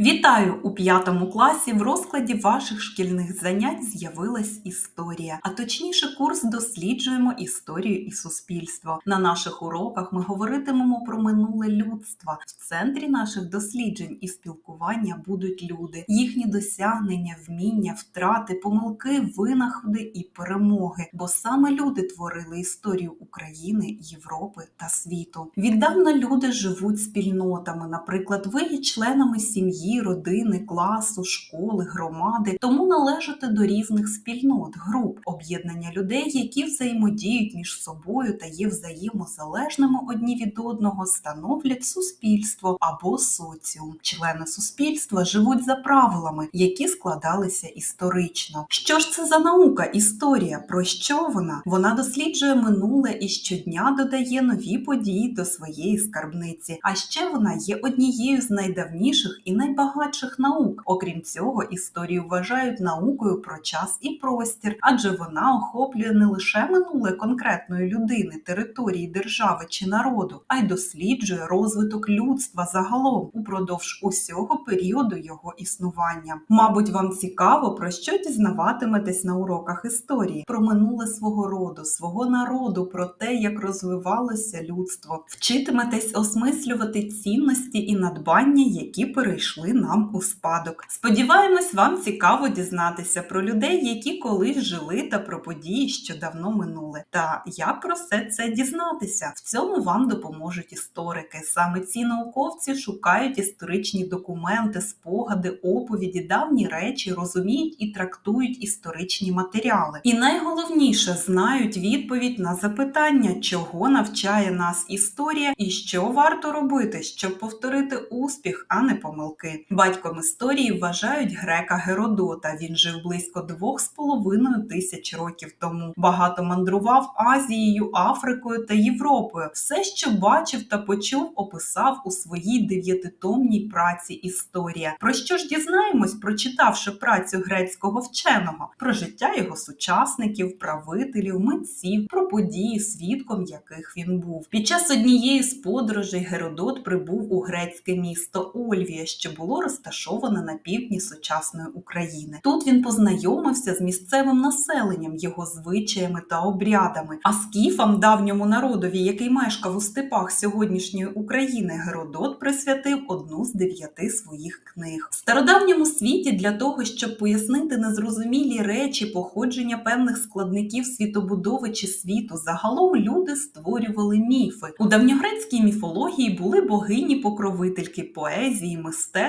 Вітаю у п'ятому класі. В розкладі ваших шкільних занять з'явилась історія, а точніше, курс досліджуємо історію і суспільство. На наших уроках ми говоритимемо про минуле людства. В центрі наших досліджень і спілкування будуть люди, їхні досягнення, вміння, втрати, помилки, винаходи і перемоги. Бо саме люди творили історію України, Європи та світу. Віддавна люди живуть спільнотами. Наприклад, ви є членами сім'ї родини, класу, школи, громади, тому належите до різних спільнот, груп, об'єднання людей, які взаємодіють між собою та є взаємозалежними одні від одного, становлять суспільство або соціум. Члени суспільства живуть за правилами, які складалися історично. Що ж це за наука? Історія? Про що вона? Вона досліджує минуле і щодня додає нові події до своєї скарбниці. А ще вона є однією з найдавніших і найбагатших наук. Окрім цього, історію вважають наукою про час і простір, адже вона охоплює не лише минуле конкретної людини, території, держави чи народу, а й досліджує розвиток людства загалом упродовж усього періоду його існування. Мабуть, вам цікаво про що дізнаватиметесь на уроках історії, про минуле свого роду, свого народу, про те, як розвивалося людство, вчитиметесь осмислювати цінності і надбання, які перейшли нам у спадок. Сподіваємось, вам цікаво дізнатися про людей, які колись жили, та про події, що давно минули. Та як про все це дізнатися? В цьому вам допоможуть історики. Саме ці науковці шукають історичні документи, спогади, оповіді, давні речі, розуміють і трактують історичні матеріали. І найголовніше знають відповідь на запитання, чого навчає нас історія і що варто робити, щоб повторити успіх, а не помилки. Батьком історії вважають грека Геродота. Він жив близько двох з половиною тисяч років тому. Багато мандрував Азією, Африкою та Європою. Все, що бачив та почув, описав у своїй дев'ятитомній праці Історія. Про що ж дізнаємось, прочитавши працю грецького вченого, про життя його сучасників, правителів, митців, про події, свідком яких він був. Під час однієї з подорожей Геродот прибув у грецьке місто Ольвія, що було розташоване на півдні сучасної України. Тут він познайомився з місцевим населенням, його звичаями та обрядами. А скіфам, давньому народові, який мешкав у степах сьогоднішньої України, Геродот присвятив одну з дев'яти своїх книг. В стародавньому світі для того, щоб пояснити незрозумілі речі, походження певних складників світобудови чи світу, загалом люди створювали міфи. У давньогрецькій міфології були богині-покровительки поезії,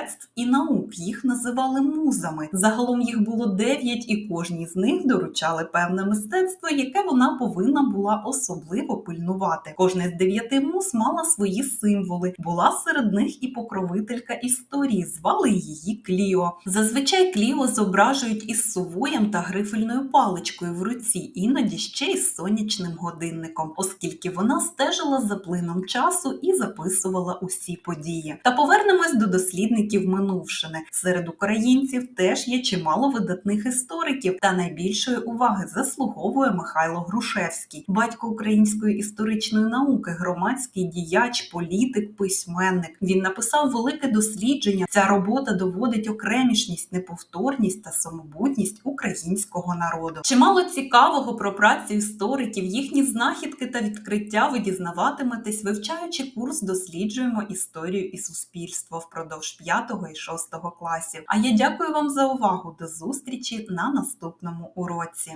мистецтв і наук. Їх називали музами. Загалом їх було дев'ять, і кожній з них доручали певне мистецтво, яке вона повинна була особливо пильнувати. Кожна з дев'яти муз мала свої символи. Була серед них і покровителька історії. Звали її Кліо. Зазвичай Кліо зображують із сувоєм та грифельною паличкою в руці, іноді ще й з сонячним годинником, оскільки вона стежила за плином часу і записувала усі події. Та повернемось до дослідників минувшини. Серед українців теж є чимало видатних істориків, та найбільшої уваги заслуговує Михайло Грушевський, батько української історичної науки, громадський діяч, політик, письменник. Він написав велике дослідження. Ця робота доводить окремішність, неповторність та самобутність українського народу. Чимало цікавого про працю істориків, їхні знахідки та відкриття ви дізнаватиметесь, вивчаючи курс досліджуємо історію і суспільство впродовж 5 і 6 класів. А я дякую вам за увагу. До зустрічі на наступному уроці.